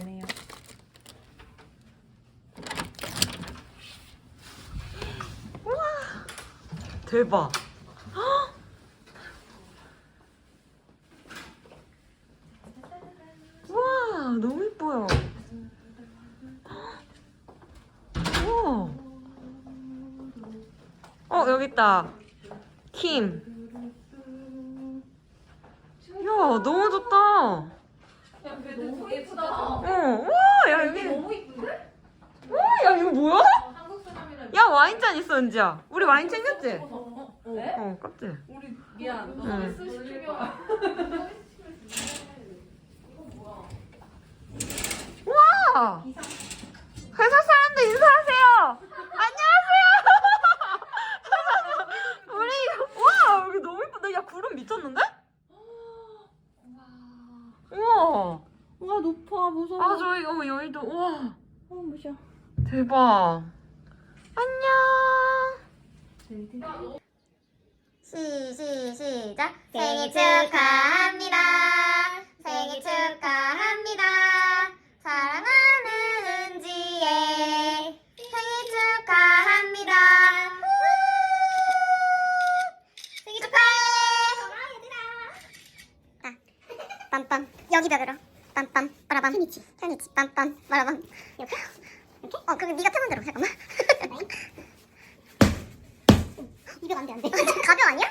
되네요. 대박. 와, 너무 예뻐요. 우와. 어, 여기 있다. 킴. 야, 너무 좋다. 너무 예쁘다. 어, 와, 야, 여기. 너무 예쁜데? 와, 야, 이거 뭐야? 한국. 야, 와인잔 있어, 은지야. 우리 와인 챙겼지? 어, 네? 어, 깜짝. 우리 미안. 너 응. 서비스 시키면. 와! 회사 사람들 인사하세요! 안녕하세요! 우리, 와, 여기 너무 예쁘다. 야, 구름 미쳤는데? 우 와. 와 높아 무서워. 아, 저희, 어, 여의도, 우와. 어 무셔. 대박. 안녕. 시, 시, 시작. 생일 축하합니다. 생일 축하합니다. 사랑하는 은지의 생일 축하합니다. 우! 생일 축하해. 아, 빰빰. 여기 벽으로. 빰빰. 빠라밤. 편이치. 편이치. 빰빰. 빠라밤. 이렇게? 이렇게? 어, 그거 네가 편한 대로. 잠깐만. 이거 안돼 안돼. 가벼 아니야?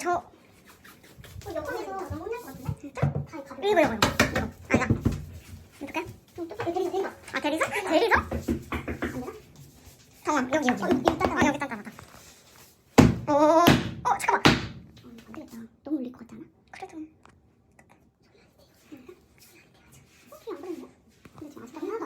저. 어, 여권에서 너무 혼날 것 같은데? 진짜? 다 가벼. 이거 이거 이거. 이거. 아니야. 어떡해? 대리석 대리석. 아 대리석? 대리석? 안 되나? 잠깐만 여기 여기. 어, 여기 단단하다. 어 여기. 어 잠깐만.